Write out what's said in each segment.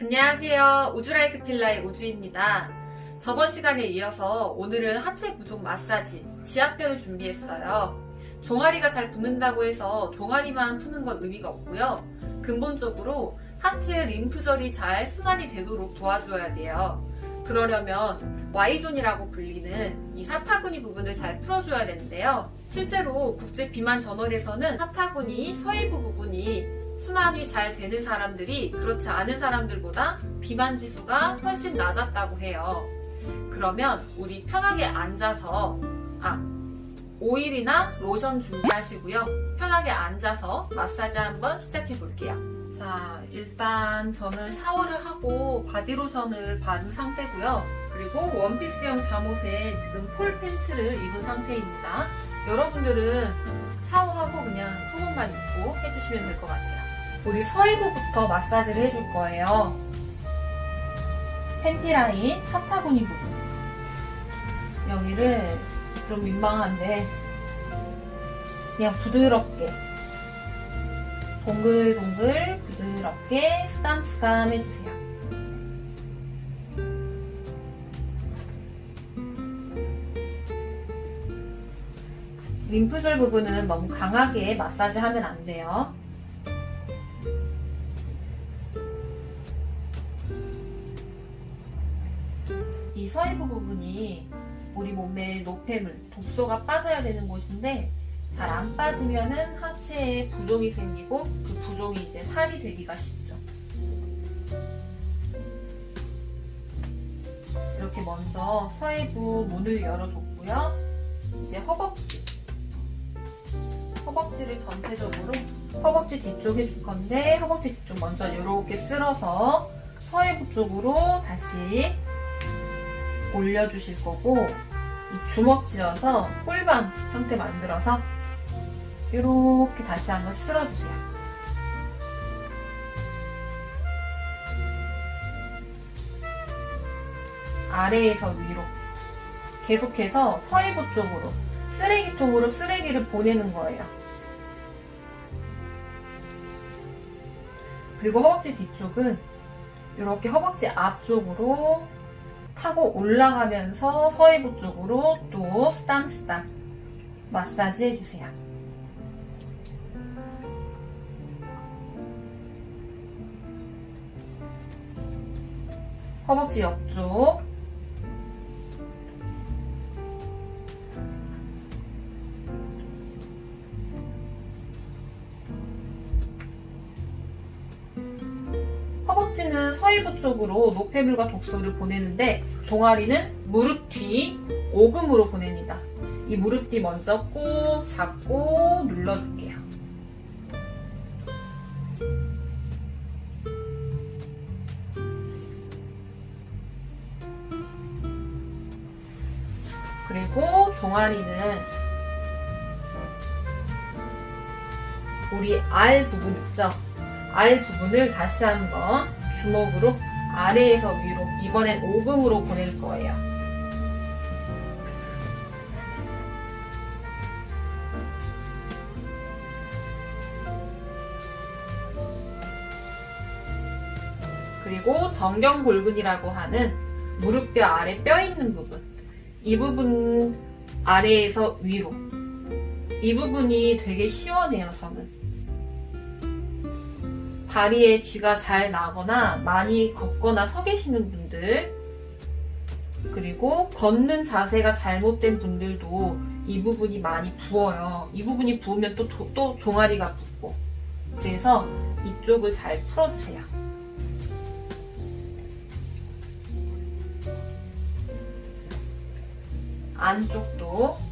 안녕하세요. 우주라이크 필라의 우주입니다. 저번 시간에 이어서 오늘은 하체 부종 마사지 지압편을 준비했어요. 종아리가 잘 붓는다고 해서 종아리만 푸는 건 의미가 없고요. 근본적으로 하체 림프절이 잘 순환이 되도록 도와줘야 돼요. 그러려면 Y존이라고 불리는 이 사타구니 부분을 잘 풀어줘야 되는데요. 실제로 국제 비만 저널에서는 사타구니 서해부 부분이 순환이 잘 되는 사람들이 그렇지 않은 사람들보다 비만 지수가 훨씬 낮았다고 해요. 그러면 우리 편하게 앉아서 아 오일이나 로션 준비하시고요. 편하게 앉아서 마사지 한번 시작해 볼게요. 자, 일단 저는 샤워를 하고 바디로션을 바른 상태고요. 그리고 원피스형 잠옷에 지금 폴 팬츠를 입은 상태입니다. 여러분들은 샤워하고 그냥 속옷만 입고 해주시면 될 것 같아요. 우리 서해부부터 마사지를 해줄 거예요. 팬티 라인, 사타구니 부분. 여기를 좀 민망한데 그냥 부드럽게 동글동글 부드럽게 스담스담 해주세요. 림프절 부분은 너무 강하게 마사지 하면 안 돼요. 이 서해부 부분이 우리 몸의 노폐물, 독소가 빠져야 되는 곳인데 잘 안 빠지면은 하체에 부종이 생기고 그 부종이 이제 살이 되기가 쉽죠. 이렇게 먼저 서해부 문을 열어줬고요. 이제 허벅지. 허벅지를 전체적으로 허벅지 뒤쪽 해줄 건데 허벅지 뒤쪽 먼저 이렇게 쓸어서 서해부 쪽으로 다시 올려주실 거고 이 주먹 쥐어서 꿀밤 형태 만들어서 이렇게 다시 한번 쓸어주세요. 아래에서 위로 계속해서 서해부 쪽으로 쓰레기통으로 쓰레기를 보내는 거예요. 그리고 허벅지 뒤쪽은 이렇게 허벅지 앞쪽으로 타고 올라가면서 서해부 쪽으로 또 스tam스tam 마사지 해주세요. 허벅지 옆쪽 허벅지는 서해부 쪽으로 노폐물과 독소를 보내는데 종아리는 무릎 뒤 오금으로 보냅니다. 이 무릎 뒤 먼저 꼭 잡고 눌러줄게요. 그리고 종아리는 우리 알 부분 있죠? 알 부분을 다시 한번 주먹으로 아래에서 위로 이번엔 오금으로 보낼 거예요. 그리고 정경골근이라고 하는 무릎뼈 아래 뼈 있는 부분. 이 부분 아래에서 위로. 이 부분이 되게 시원해요, 저는. 다리에 쥐가 잘 나거나 많이 걷거나 서 계시는 분들 그리고 걷는 자세가 잘못된 분들도 이 부분이 많이 부어요. 이 부분이 부으면 또, 또, 또 종아리가 붓고 그래서 이쪽을 잘 풀어주세요. 안쪽도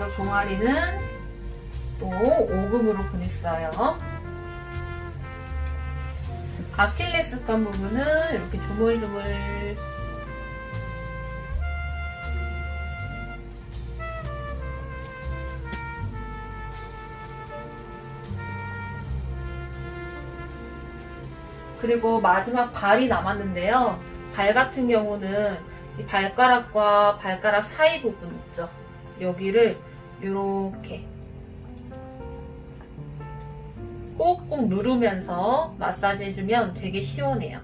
그래서 종아리는 또 오금으로 보냈어요. 아킬레스건 부분은 이렇게 조물조물 그리고 마지막 발이 남았는데요. 발 같은 경우는 이 발가락과 발가락 사이 부분 있죠. 여기를 이렇게 꼭꼭 누르면서 마사지 해주면 되게 시원해요.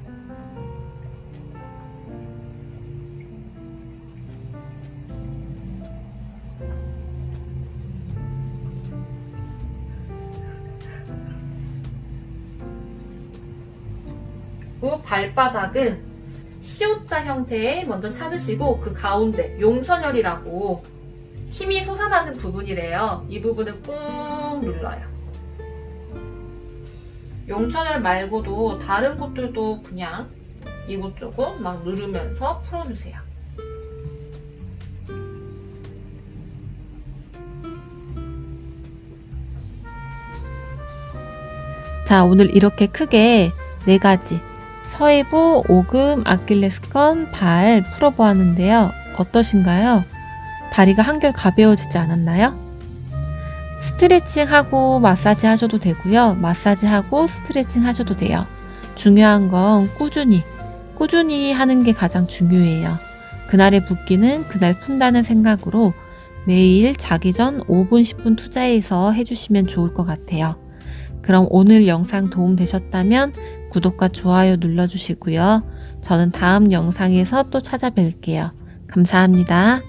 그리고 발바닥은 C자 형태의 먼저 찾으시고 그 가운데 용천혈이라고 힘이 솟아나는 부분이래요. 이 부분을 꾹 눌러요. 용천혈 말고도 다른 곳들도 그냥 이곳저곳 막 누르면서 풀어주세요. 자, 오늘 이렇게 크게 네 가지 서해부, 오금, 아킬레스건, 발 풀어보았는데요. 어떠신가요? 다리가 한결 가벼워지지 않았나요? 스트레칭 하고 마사지 하셔도 되고요. 마사지 하고 스트레칭 하셔도 돼요. 중요한 건 꾸준히, 꾸준히 하는 게 가장 중요해요. 그날의 붓기는 그날 푼다는 생각으로 매일 자기 전 5분, 10분 투자해서 해주시면 좋을 것 같아요. 그럼 오늘 영상 도움 되셨다면 구독과 좋아요 눌러주시고요. 저는 다음 영상에서 또 찾아뵐게요. 감사합니다.